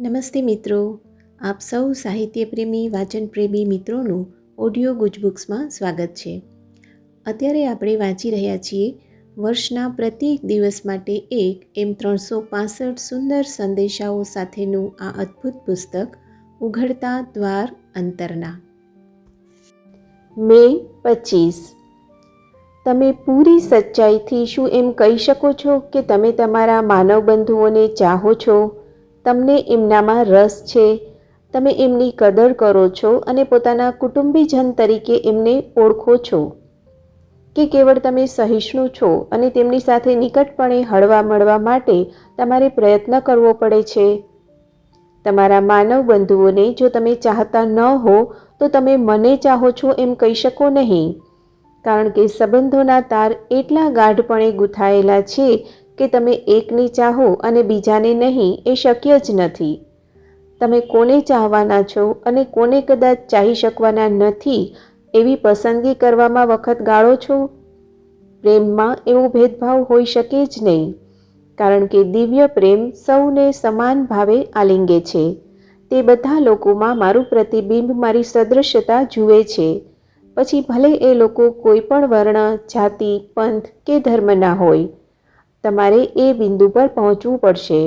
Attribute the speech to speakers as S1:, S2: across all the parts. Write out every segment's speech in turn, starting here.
S1: નમસ્તે મિત્રો. આપ સૌ સાહિત્યપ્રેમી, વાચનપ્રેમી મિત્રોનું ઓડિયો ગુજબુક્સમાં સ્વાગત છે. અત્યારે આપણે વાંચી રહ્યા છીએ વર્ષના પ્રત્યેક દિવસ માટે એક એમ ત્રણસો પાસઠ સુંદર સંદેશાઓ સાથેનું આ અદ્ભુત પુસ્તક, ઉઘડતા દ્વાર અંતરના. મે પચીસ. તમે પૂરી સચ્ચાઈથી શું એમ કહી શકો છો કે તમે તમારા માનવ બંધુઓને ચાહો છો? તમને એમનામાં રસ છે. તમે એમની કદર કરો છો અને પોતાના કુટુંબીજન તરીકે એમને ઓળખો છો. કે કેવળ તમે સહિષ્ણુ છો અને તેમની સાથે નિકટપણે હળવા મળવા માટે તમારે પ્રયત્ન કરવો પડે છે. તમારા માનવ બંધુઓને જો તમે ચાહતા ન હો, તો તમે મને ચાહો છો એમ કહી શકો નહીં. કારણ કે સંબંધોના તાર એટલા ગાઢપણે ગૂંથાયેલા છે કે તમે એકને ચાહો અને બીજાને નહીં એ શક્ય જ નથી. તમે કોને ચાહવાના છો અને કોને કદાચ ચાહી શકવાના નથી એવી પસંદગી કરવામાં વખત ગાળો છો? પ્રેમમાં એવો ભેદભાવ હોઈ શકે જ નહીં, કારણ કે દિવ્ય પ્રેમ સૌને સમાન ભાવે આલિંગે છે. તે બધા લોકોમાં મારું પ્રતિબિંબ, મારી સદૃશ્યતા જુએ છે. પછી ભલે એ લોકો કોઈ પણ વર્ણ, જાતિ, પંથ કે ધર્મના હોય તમારે એ બિંદુ પર પહોંચવું પડશે,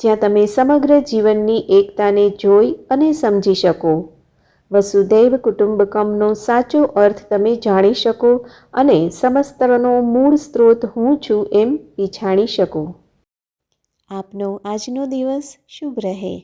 S1: જ્યાં તમે સમગ્ર જીવનની એકતાને જોઈ અને સમજી શકો. વસુદૈવ કુટુંબકમનો સાચો અર્થ તમે જાણી શકો અને સમસ્તનો મૂળ સ્ત્રોત હું છું એમ પીછાણી શકો. આપનો આજનો દિવસ શુભ રહે.